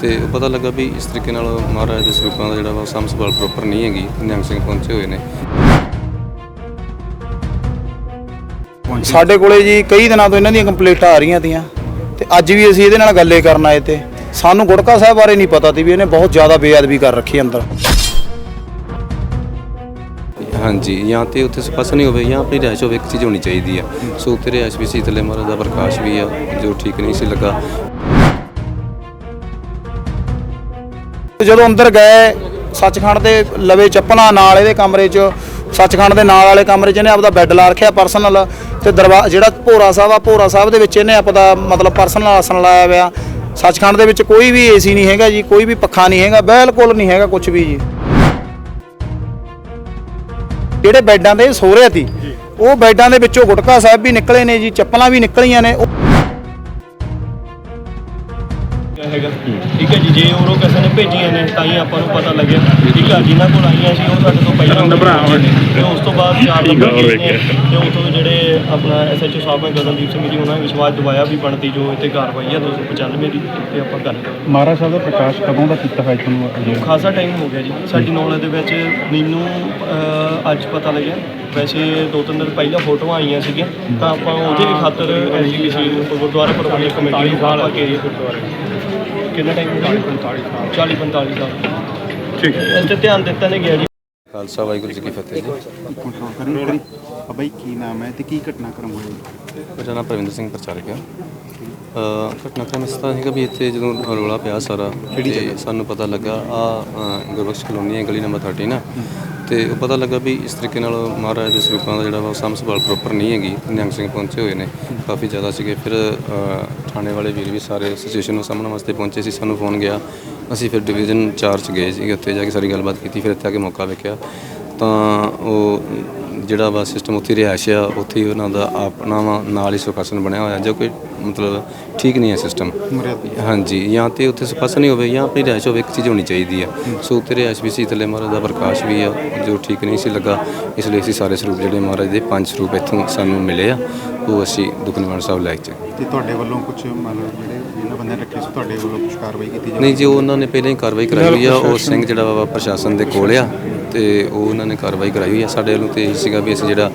ਤੇ ਉਹ ਪਤਾ ਲੱਗਾ ਵੀ ਇਸ ਤਰੀਕੇ ਨਾਲ ਮਹਾਰਾਜ ਦੇ ਸਰੂਪਾਂ ਦਾ ਜਿਹੜਾ ਵਾ ਸਾਂਭ ਸੰਭਾਲ ਪ੍ਰੋਪਰ ਨਹੀਂ ਹੈਗੀ ਨਿਹੰਗ ਸਿੰਘ ਪਹੁੰਚੇ ਹੋਏ ਨੇ। ਸਾਡੇ ਕੋਲੇ ਜੀ ਕਈ ਦਿਨਾਂ ਤੋਂ ਇਹਨਾਂ ਦੀਆਂ ਕੰਪਲੇਂਟਾਂ ਆ ਰਹੀਆਂ ਤੀਆਂ ਤੇ ਅੱਜ ਵੀ ਅਸੀਂ ਇਹਦੇ ਨਾਲ ਗੱਲੇ ਕਰਨ ਆਏ ਤੇ ਸਾਨੂੰ ਗੁੜਕਾ ਸਾਹਿਬ ਬਾਰੇ ਨਹੀਂ ਪਤਾ ਸੀ ਵੀ ਇਹਨੇ ਬਹੁਤ ਜ਼ਿਆਦਾ ਬੇਅਦਬੀ ਕਰ ਰੱਖੀ ਅੰਦਰ। ਹਾਂਜੀ ਜਾਂ ਤੇ ਉੱਥੇ ਸਪਸ ਨਹੀਂ ਹੋਵੇ ਜਾਂ ਆਪਣੀ ਰਿਹਾਇਸ਼ ਹੋਵੇ ਇੱਕ ਚੀਜ਼ ਹੋਣੀ ਚਾਹੀਦੀ ਆ। ਸੋ ਉੱਥੇ ਰਿਹਾਇਸ਼ ਵੀ ਸੀ ਥੱਲੇ ਮਹਾਰਾਜ ਦਾ ਪ੍ਰਕਾਸ਼ ਵੀ ਆ ਜੋ ਠੀਕ ਨਹੀਂ ਸੀ ਲੱਗਾ। ਜਦੋਂ ਅੰਦਰ ਗਏ ਸੱਚਖੰਡ ਦੇ ਲਵੇ ਚੱਪਲਾਂ ਨਾਲ ਇਹਦੇ ਕਮਰੇ 'ਚ ਸੱਚਖੰਡ ਦੇ ਨਾਲ ਵਾਲੇ ਕਮਰੇ 'ਚ ਇਹਨੇ ਆਪਦਾ ਬੈੱਡ ਲਾ ਰੱਖਿਆ ਪਰਸਨਲ ਤੇ ਦਰਵਾ ਜਿਹੜਾ ਭੋਰਾ ਸਾਹਿਬ ਆ ਭੋਰਾ ਸਾਹਿਬ ਦੇ ਵਿੱਚ ਇਹਨੇ ਆਪਦਾ ਮਤਲਬ ਪਰਸਨਲ ਆਸਣ ਲਾਇਆ ਹੋਇਆ। ਸੱਚਖੰਡ ਦੇ ਵਿੱਚ ਕੋਈ ਵੀ ਏਸੀ ਨਹੀਂ ਹੈਗਾ ਜੀ ਕੋਈ ਵੀ ਪੱਖਾ ਨਹੀਂ ਹੈਗਾ ਬਿਲਕੁਲ ਨਹੀਂ ਹੈਗਾ ਕੁਝ ਵੀ ਜੀ। ਜਿਹੜੇ ਬੈੱਡਾਂ ਦੇ ਸੋਹਰੇ ਸੀ ਉਹ ਬੈੱਡਾਂ ਦੇ ਵਿੱਚੋਂ ਗੁਟਕਾ ਸਾਹਿਬ ਵੀ ਨਿਕਲੇ ਨੇ ਜੀ ਚੱਪਲਾਂ ਵੀ ਨਿਕਲੀਆਂ ਨੇ ਹੈਗਾ। ਠੀਕ ਹੈ ਜੀ ਜੇ ਉਹ ਕਿਸੇ ਨੇ ਭੇਜੀਆਂ ਨੇ ਤਾਂ ਹੀ ਆਪਾਂ ਨੂੰ ਪਤਾ ਲੱਗਿਆ। ਠੀਕ ਹੈ ਜਿਨ੍ਹਾਂ ਕੋਲ ਆਈਆਂ ਸੀ ਉਹ ਸਾਡੇ ਤੋਂ ਪਹਿਲਾਂ ਹੋਈਆਂ ਨੇ ਤੇ ਉਸ ਤੋਂ ਬਾਅਦ ਚਾਰ ਨੰਬਰ ਕੇਸ ਨੇ ਤੇ ਉਥੋਂ ਜਿਹੜੇ ਆਪਣਾ ਐਸਐਚਓ ਸਾਹਿਬ ਨੇ ਗਗਨਦੀਪ ਸਿੰਘ ਜੀ ਉਹਨਾਂ ਨੇ ਵਿਸ਼ਵਾਸ ਦਿਵਾਇਆ ਵੀ ਬਣਦੀ ਜੋ ਇੱਥੇ ਕਾਰਵਾਈ ਆ 295 ਦੀ ਤੇ ਆਪਾਂ ਕਰ ਮਹਾਰਾਜ ਸਾਹਿਬ ਦਾ ਪ੍ਰਕਾਸ਼ ਕਦੋਂ ਦਾ ਕੀਤਾ ਹੈ ਤੁਹਾਨੂੰ ਅਜੇ ਖਾਸਾ ਟਾਈਮ ਹੋ ਗਿਆ ਜੀ। ਸਾਡੀ ਨੌਲੇਜ ਦੇ ਵਿੱਚ ਮੈਨੂੰ ਅੱਜ ਪਤਾ ਲੱਗਿਆ। ਵੈਸੇ ਦੋ ਤਿੰਨ ਦਿਨ ਪਹਿਲਾਂ ਫੋਟੋਆਂ ਆਈਆਂ ਸੀਗੀਆਂ ਤਾਂ ਆਪਾਂ ਉਹਦੇ ਖਾਤਰ ਐਸਜੀਪੀਸੀ ਗੁਰਦੁਆਰਾ ਪ੍ਰਬੰਧਕ ਕਮੇਟੀ ਨੂੰ ਕਾਲ ਕੇ ਕਿੰਨਾ ਟਾਈਮ 40 45 ਸਾਲ? 40 45 ਸਾਲ। ਠੀਕ ਹੈ। ਇਸ ਤੇ ਧਿਆਨ ਦਿੱਤਾ ਨਹੀਂ ਗਿਆ ਜੀ। ਖਾਲਸਾ ਵਾਹਿਗੁਰੂ ਜੀ ਕੀ ਫਤਿਹ ਜੀ। ਕੰਟਰੋਲ ਕਰੀ ਕਰੀ। ਆ ਬਾਈ ਕੀ ਨਾਮ ਹੈ ਤੇ ਕੀ ਘਟਨਾਕ੍ਰਮ ਹੋਇਆ ਮੇਰਾ ਨਾਮ ਪ੍ਰਵਿੰਦਰ ਸਿੰਘ ਪ੍ਰਚਾਰਕ ਹੈ। ਘਟਨਾਕ੍ਰਮ ਇਸ ਤਰ੍ਹਾਂ ਸੀਗਾ ਵੀ ਇੱਥੇ ਜਦੋਂ ਰੌਲਾ ਪਿਆ ਸਾਰਾ ਤੇ ਸਾਨੂੰ ਪਤਾ ਲੱਗਾ ਆ ਗੁਰਬਖਸ਼ ਕਲੋਨੀ ਹੈ ਗਲੀ ਨੰਬਰ 13 ਨਾ ਤੇ ਉਹ ਪਤਾ ਲੱਗਾ ਵੀ ਇਸ ਤਰੀਕੇ ਨਾਲ ਮਹਾਰਾਜ ਦੇ ਸਰੂਪਾਂ ਦਾ ਜਿਹੜਾ ਵਾ ਸਾਂਭ ਸੰਭਾਲ ਪ੍ਰੋਪਰ ਨਹੀਂ ਹੈਗੀ। ਨਿਹੰਗ ਸਿੰਘ ਪਹੁੰਚੇ ਹੋਏ ਨੇ। ਕਾਫੀ ਜ਼ਿਆਦਾ ਸੀਗੇ। ਫਿਰ ਥਾਣੇ ਵਾਲੇ ਵੀਰ ਵੀ ਸਾਰੇ ਸਿਚੁਏਸ਼ਨ ਨੂੰ ਸਾਹਮਣੇ ਵਾਸਤੇ ਪਹੁੰਚੇ ਸੀ। ਸਾਨੂੰ ਫੋਨ ਗਿਆ। ਅਸੀਂ ਫਿਰ ਡਿਵੀਜ਼ਨ 4 ਚ ਗਏ ਸੀਗੇ। ਉੱਥੇ ਜਾ ਕੇ ਸਾਰੀ ਗੱਲਬਾਤ ਕੀਤੀ। ਫਿਰ ਇੱਥੇ ਆ ਕੇ ਮੌਕਾ ਵੇਖਿਆ। ਤਾਂ ਉਹ ਜਿਹੜਾ ਵਾ ਸਿਸਟਮ ਉੱਥੇ ਰਿਹਾਇਸ਼ ਆ ਉੱਥੇ ਹੀ ਉਹਨਾਂ ਦਾ ਆਪਣਾ ਵਾ ਨਾਲ ਹੀ ਸੁਖਾਸਨ ਬਣਿਆ ਹੋਇਆ ਜੋ ਕੋਈ ਮਤਲਬ ਠੀਕ ਨਹੀਂ ਹੈ ਸਿਸਟਮ ਹਾਂਜੀ ਜਾਂ ਤੇ ਉੱਥੇ ਸਪਸ ਨਹੀਂ ਹੋਵੇ ਜਾਂ ਆਪਣੀ ਰਿਹਾਇਸ਼ ਹੋਵੇ ਇੱਕ ਚੀਜ਼ ਹੋਣੀ ਚਾਹੀਦੀ ਆ। ਸੋ ਉੱਥੇ ਰਿਹਾਇਸ਼ ਵੀ ਸੀ ਥੱਲੇ ਮਹਾਰਾਜ ਦਾ ਪ੍ਰਕਾਸ਼ ਵੀ ਆ ਜੋ ਠੀਕ ਨਹੀਂ ਸੀ ਲੱਗਾ ਇਸ ਲਈ ਅਸੀਂ ਸਾਰੇ ਸਰੂਪ ਜਿਹੜੇ ਮਹਾਰਾਜ ਦੇ ਪੰਜ ਸਰੂਪ ਇੱਥੋਂ ਸਾਨੂੰ ਮਿਲੇ ਆ ਉਹ ਅਸੀਂ ਦੁੱਖ ਨਿਵਾਰਨ ਸਾਹਿਬ ਲੈ ਕੇ ਤੇ ਤੁਹਾਡੇ ਵੱਲੋਂ ਕੁਝ ਮੰਨ ਲਓ ਜਿਹੜੇ ਇਹਨਾਂ ਬੰਦੇ ਰੱਖੇ ਸੀ ਤੁਹਾਡੇ ਵੱਲੋਂ ਕੁਝ ਕਾਰਵਾਈ ਕੀਤੀ ਜਾਵੇ? ਨਹੀਂ ਜੀ ਉਹਨਾਂ ਨੇ ਪਹਿਲਾਂ ਹੀ ਕਾਰਵਾਈ ਕਰਾਈ ਹੋਈ ਆ ਉਹ ਸਿੰਘ ਜਿਹੜਾ ਵਾ ਪ੍ਰਸ਼ਾਸਨ ਦੇ ਕੋਲ ਆ ਤੇ ਉਹ ਉਹਨਾਂ ਨੇ ਕਾਰਵਾਈ ਕਰਾਈ ਹੋਈ ਆ। ਸਾਡੇ ਵੱਲੋਂ ਤੇ ਇਹ ਸੀਗਾ ਵੀ ਅਸੀਂ ਜਿਹੜਾ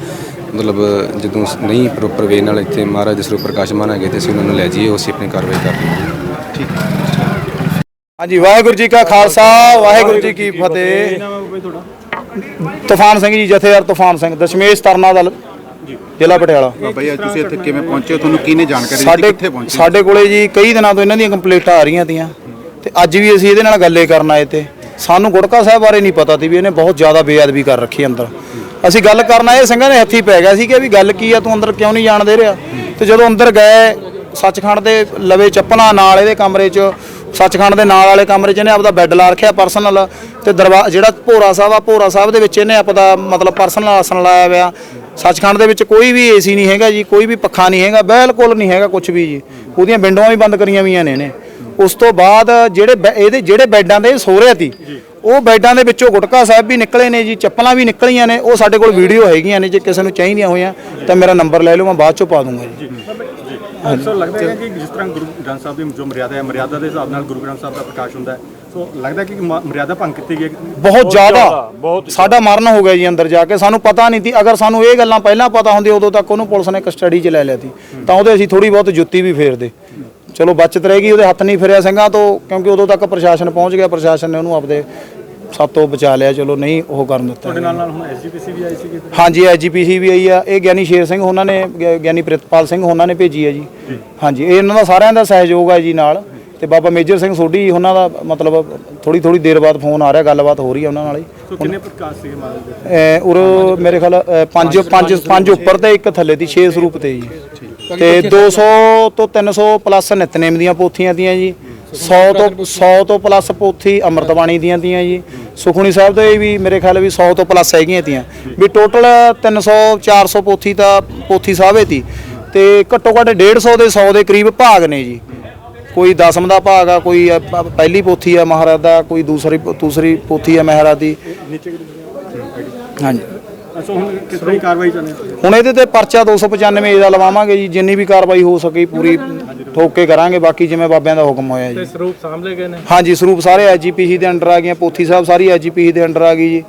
ਮਤਲਬ ਜਦੋਂ ਨਹੀਂ ਪ੍ਰੋਪਰ ਵੇ ਨਾਲ ਇੱਥੇ ਮਹਾਰਾਜ ਦੇ ਸਰੂਪ ਪ੍ਰਕਾਸ਼ ਮਾਨਾਂਗੇ ਤੇ ਅਸੀਂ ਉਹਨਾਂ ਨੂੰ ਲੈ ਜਾਈਏ ਉਹ ਅਸੀਂ ਆਪਣੀ ਕਾਰਵਾਈ ਕਰ ਲਵਾਂਗੇ ਹਾਂਜੀ ਵਾਹਿਗੁਰੂ ਜੀ ਕਾ ਖਾਲਸਾ ਵਾਹਿਗੁਰੂ ਜੀ ਕੀ ਫਤਿਹ। ਤੂਫਾਨ ਸਿੰਘ ਜੀ ਜਥੇਦਾਰ ਤੂਫਾਨ ਸਿੰਘ ਦਸ਼ਮੇਸ਼ ਤਰਨਾ ਦਲ ਜ਼ਿਲ੍ਹਾ ਪਟਿਆਲਾ। ਬਾਬਾ ਜੀ ਅੱਜ ਤੁਸੀਂ ਇੱਥੇ ਕਿਵੇਂ ਪਹੁੰਚੇ ਹੋ? ਤੁਹਾਨੂੰ ਕਿਹਨੇ ਜਾਣਕਾਰੀ ਦਿੱਤੀ? ਸਾਡੇ ਕਿੱਥੇ ਪਹੁੰਚੇ ਸਾਡੇ ਕੋਲੇ ਜੀ ਕਈ ਦਿਨਾਂ ਤੋਂ ਇਹਨਾਂ ਦੀਆਂ ਕੰਪਲੇਂਟਾਂ ਆ ਰਹੀਆਂ ਤੀਆਂ। ਤੇ ਅੱਜ ਵੀ ਅਸੀਂ ਇਹਦੇ ਨਾਲ ਗੱਲੇ ਕਰਨ ਆਏ ਤੇ ਸਾਨੂੰ ਗੁੜਕਾ ਸਾਹਿਬ ਬਾਰੇ ਨਹੀਂ ਪਤਾ ਸੀ ਵੀ ਇਹਨੇ ਬਹੁਤ ਜ਼ਿਆਦਾ ਬੇਅਦਬੀ ਕਰ ਰੱਖੀ ਅੰਦਰ। ਅਸੀਂ ਗੱਲ ਕਰਨਾ ਇਹ ਸਿੰਘਾਂ ਨੇ ਹੱਥੀ ਪੈ ਗਿਆ ਸੀ ਕਿ ਵੀ ਗੱਲ ਕੀ ਆ, ਤੂੰ ਅੰਦਰ ਕਿਉਂ ਨਹੀਂ ਜਾਣ ਦੇ ਰਿਹਾ? ਤੇ ਜਦੋਂ ਅੰਦਰ ਗਏ, ਸੱਚਖੰਡ ਦੇ ਲਵੇ ਚੱਪਲਾਂ ਨਾਲ ਇਹਦੇ ਕਮਰੇ 'ਚ, ਸੱਚਖੰਡ ਦੇ ਨਾਲ ਵਾਲੇ ਕਮਰੇ 'ਚ ਇਹਨੇ ਆਪਦਾ ਬੈੱਡ ਲਾ ਰੱਖਿਆ ਪਰਸਨਲ ਤੇ ਦਰਵਾ, ਜਿਹੜਾ ਭੋਰਾ ਸਾਹਿਬ ਆ, ਭੋਰਾ ਸਾਹਿਬ ਦੇ ਵਿੱਚ ਇਹਨੇ ਆਪਦਾ ਮਤਲਬ ਪਰਸਨਲ ਆਸਣ ਲਾਇਆ ਹੋਇਆ। ਸੱਚਖੰਡ ਦੇ ਵਿੱਚ ਕੋਈ ਵੀ ਏਸੀ ਨਹੀਂ ਹੈਗਾ ਜੀ, ਕੋਈ ਵੀ ਪੱਖਾ ਨਹੀਂ ਹੈਗਾ, ਬਿਲਕੁਲ ਨਹੀਂ ਹੈਗਾ ਕੁਝ ਵੀ ਜੀ। ਉਹਦੀਆਂ ਵਿੰਡੋਆਂ ਵੀ ਬੰਦ ਕਰੀਆਂ ਹੋਈਆਂ ਨੇ ਇਹਨੇ। ਉਸ ਤੋਂ ਬਾਅਦ ਜਿਹੜੇ ਬੈ- ਇਹਦੇ ਜਿਹੜੇ ਬੈੱਡਾਂ ਦੇ ਸੋਹਰੇ ਸੀ ਉਹ ਬੈੱਡਾਂ ਦੇ ਵਿੱਚੋਂ ਗੁਟਕਾ ਸਾਹਿਬ ਵੀ ਨਿਕਲੇ ਨੇ ਜੀ ਚੱਪਲਾਂ ਵੀ ਨਿਕਲੀਆਂ ਨੇ ਉਹ ਸਾਡੇ ਕੋਲ ਵੀਡੀਓ ਹੈਗੀਆਂ ਨੇ ਜੇ ਕਿਸੇ ਨੂੰ ਚਾਹੀਦੀਆਂ ਹੋਈਆਂ ਤਾਂ ਮੇਰਾ ਨੰਬਰ ਲੈ ਲਓ ਮੈਂ ਬਾਅਦ ਚੋਂ ਪਾ ਦੂੰਗਾ ਜੀ। ਸੋ ਲੱਗਦਾ ਹੈ ਕਿ ਜਿਸ ਤਰ੍ਹਾਂ ਗੁਰੂ ਗ੍ਰੰਥ ਸਾਹਿਬ ਦੀ ਜੋ ਮਰਿਆਦਾ ਹੈ ਮਰਿਆਦਾ ਦੇ ਹਿਸਾਬ ਨਾਲ ਗੁਰੂ ਗ੍ਰੰਥ ਸਾਹਿਬ ਦਾ ਪ੍ਰਕਾਸ਼ ਹੁੰਦਾ ਹੈ ਸੋ ਲੱਗਦਾ ਹੈ ਕਿ ਮ- ਮਰਿਆਦਾ ਭੰਗ ਕੀਤੀ ਗਈ ਹੈ। ਬਹੁਤ ਜ਼ਿਆਦਾ ਸਾਡਾ ਮਰਨ ਹੋ ਗਿਆ ਜੀ ਅੰਦਰ ਜਾ ਕੇ ਸਾਨੂੰ ਪਤਾ ਨਹੀਂ ਸੀ ਅਗਰ ਸਾਨੂੰ ਇਹ ਗੱਲਾਂ ਪਹਿਲਾਂ ਪਤਾ ਹੁੰਦੀ ਉਦੋਂ ਤੱਕ ਉਹਨੂੰ ਪੁਲਿਸ ਨੇ ਕਸਟਡੀ 'ਚ ਲੈ ਲਿਆ ਸੀ ਤਾਂ ਉਹਦੇ ਅਸੀਂ ਥੋੜੀ ਬਹੁਤ ਜੁੱਤੀ ਵੀ ਫੇਰਦੇ। ਚਲੋ ਬਚਤ ਰਹੇਗੀ ਉਹਦੇ ਹੱਥ ਨਹੀਂ ਫਿਰਿਆ ਸਿੰਘਾਂ ਤੋਂ ਕਿਉਂਕਿ ਉਦੋਂ ਤੱਕ ਪ੍ਰਸ਼ਾਸਨ ਪਹੁੰਚ ਗਿਆ ਪ੍ਰਸ਼ਾਸਨ ਨੇ ਉਹਨੂੰ ਆਪਦੇ ਸਾਤੋਂ ਬਚਾ ਲਿਆ ਚਲੋ ਨਹੀਂ ਉਹ ਕਰਨ ਦਿੱਤਾ। ਤੁਹਾਡੇ ਨਾਲ ਨਾਲ ਹੁਣ ਐਸਜੀਪੀਸੀ ਵੀ ਆਈ ਸੀ ਹਾਂਜੀ ਐਜੀਪੀਸੀ ਵੀ ਆਈ ਆ ਇਹ ਗਿਆਨੀ ਸ਼ੇਰ ਸਿੰਘ ਉਹਨਾਂ ਨੇ ਗਿਆਨੀ ਪ੍ਰਿਤਪਾਲ ਸਿੰਘ ਉਹਨਾਂ ਨੇ ਭੇਜੀ ਹੈ ਜੀ। ਹਾਂਜੀ ਇਹ ਇਹਨਾਂ ਦਾ ਸਾਰਿਆਂ ਦਾ ਸਹਿਯੋਗ ਹੈ ਜੀ ਨਾਲ ਤੇ ਬਾਬਾ ਮੇਜਰ ਸਿੰਘ ਸੋਢੀ ਉਹਨਾਂ ਦਾ ਮਤਲਬ ਥੋੜੀ ਥੋੜੀ ਦੇਰ ਬਾਅਦ ਫੋਨ ਆ ਰਿਹਾ ਗੱਲਬਾਤ ਹੋ ਰਹੀ ਹੈ ਉਹਨਾਂ ਨਾਲ ਹੀ। ਕਿੰਨੇ ਪ੍ਰਕਾਸ਼ ਸੀਗੇ ਮਹਾਰਾਜ ਦੇ ਉਰ ਮੇਰੇ ਖਿਆਲ ਪੰਜ ਪੰਜ ਪੰਜ ਉੱਪਰ ਤੇ ਇੱਕ ਥੱਲੇ ਦੀ 6 ਸਰੂਪ ਤੇ ਜੀ। ਤੇ 200 ਤੋਂ 300 ਪਲੱਸ ਨਿਤਨੇਮ ਦੀਆਂ ਪੋਥੀਆਂ ਦੀਆਂ ਜੀ। 100 ਤੋਂ 100 ਤੋਂ ਪਲੱਸ ਪੋਥੀ ਅੰਮ੍ਰਿਤ ਬਾਣੀ ਦੀਆਂ ਦੀਆਂ ਜੀ। ਸੁਖਣੀ ਸਾਹਿਬ ਦੇ ਵੀ ਮੇਰੇ ਖਿਆਲ ਵੀ 100 ਤੋਂ ਪਲੱਸ ਹੈਗੀਆਂ ਤੀਆਂ। ਵੀ ਟੋਟਲ 300 400 ਪੋਥੀ ਤਾਂ ਪੋਥੀ ਸਾਹਿਬੇ ਤੀ। ਤੇ ਘੱਟੋ ਘੱਟ 150 ਦੇ 100 ਦੇ ਕਰੀਬ ਭਾਗ ਨੇ ਜੀ। ਕੋਈ ਦਸਮ ਦਾ ਭਾਗ ਆ ਕੋਈ ਪਹਿਲੀ ਪੋਥੀ ਆ ਮਹਾਰਾਜ ਦਾ ਕੋਈ ਦੂਸਰੀ ਦੂਸਰੀ ਪੋਥੀ ਆ ਮਹਾਰਾਜ ਦੀ। ਹਾਂਜੀ। ਹੁਣ ਕਿਸ ਤਰ੍ਹਾਂ ਦੀ ਕਾਰਵਾਈ ਚੱਲ ਰਹੀ ਹੈ? ਹੁਣ ਇਹਦੇ ਤੇ ਪਰਚਾ 295 ਏ ਦਾ ਲਵਾਵਾਂਗੇ ਜੀ ਜਿੰਨੀ ਵੀ ਕਾਰਵਾਈ ਹੋ ਸਕੀ ਪੂਰੀ ਠੋਕ ਕੇ ਕਰਾਂਗੇ ਬਾਕੀ ਜਿਵੇਂ ਬਾਬਿਆਂ ਦਾ ਹੁਕਮ ਹੋਇਆ ਜੀ। ਸਰੂਪ ਸਾਹਮਣੇ ਗਏ ਨੇ? ਹਾਂਜੀ ਸਰੂਪ ਸਾਰੇ ਐਜੀਪੀਸੀ ਦੇ ਅੰਡਰ ਆ ਗਈਆਂ ਪੋਥੀ ਸਾਹਿਬ ਸਾਰੀ ਐਜੀਪੀਸੀ ਦੇ ਅੰਡਰ ਆ ਗਈ ਜੀ।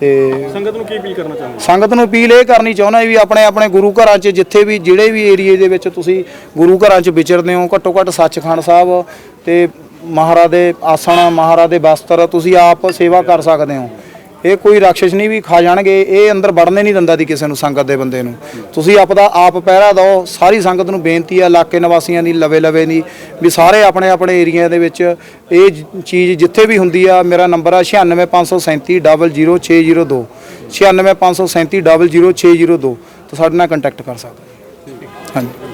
ਤੇ ਸੰਗਤ ਨੂੰ ਕੀ ਅਪੀਲ ਕਰਨਾ ਚਾਹੁੰਦੇ ਸੰਗਤ ਨੂੰ ਅਪੀਲ ਇਹ ਕਰਨੀ ਚਾਹੁੰਦਾ ਵੀ ਆਪਣੇ ਆਪਣੇ ਗੁਰੂ ਘਰਾਂ 'ਚ ਜਿੱਥੇ ਵੀ ਜਿਹੜੇ ਵੀ ਏਰੀਏ ਦੇ ਵਿੱਚ ਤੁਸੀਂ ਗੁਰੂ ਘਰਾਂ 'ਚ ਵਿਚਰਦੇ ਹੋ ਘੱਟੋ ਘੱਟ ਸੱਚਖੰਡ ਸਾਹਿਬ ਤੇ ਮਹਾਰਾਜ ਦੇ ਆਸਣ ਮਹਾਰਾਜ ਦੇ ਬਸਤਰ ਤੁਸੀਂ ਆਪ ਸੇਵਾ ਕਰ ਸਕਦੇ ਹੋ। ਇਹ ਕੋਈ ਰਾਖਸ਼ ਨਹੀਂ ਵੀ ਖਾ ਜਾਣਗੇ ਇਹ ਅੰਦਰ ਵੜਨੇ ਨਹੀਂ ਦਿੰਦਾ ਦੀ ਕਿਸੇ ਨੂੰ ਸੰਗਤ ਦੇ ਬੰਦੇ ਨੂੰ। ਤੁਸੀਂ ਆਪਦਾ ਆਪ ਪਹਿਰਾ ਦਿਓ ਸਾਰੀ ਸੰਗਤ ਨੂੰ ਬੇਨਤੀ ਹੈ ਇਲਾਕੇ ਨਿਵਾਸੀਆਂ ਦੀ ਲਵੇ ਲਵੇ ਦੀ ਵੀ ਸਾਰੇ ਆਪਣੇ ਆਪਣੇ ਏਰੀਆ ਦੇ ਵਿੱਚ ਇਹ ਚੀਜ਼ ਜਿੱਥੇ ਵੀ ਹੁੰਦੀ ਆ ਮੇਰਾ ਨੰਬਰ ਆ 9657300602 9657300602 ਤਾਂ ਸਾਡੇ ਨਾਲ ਕੰਟੈਕਟ ਕਰ ਸਕਦੇ। ਹਾਂਜੀ।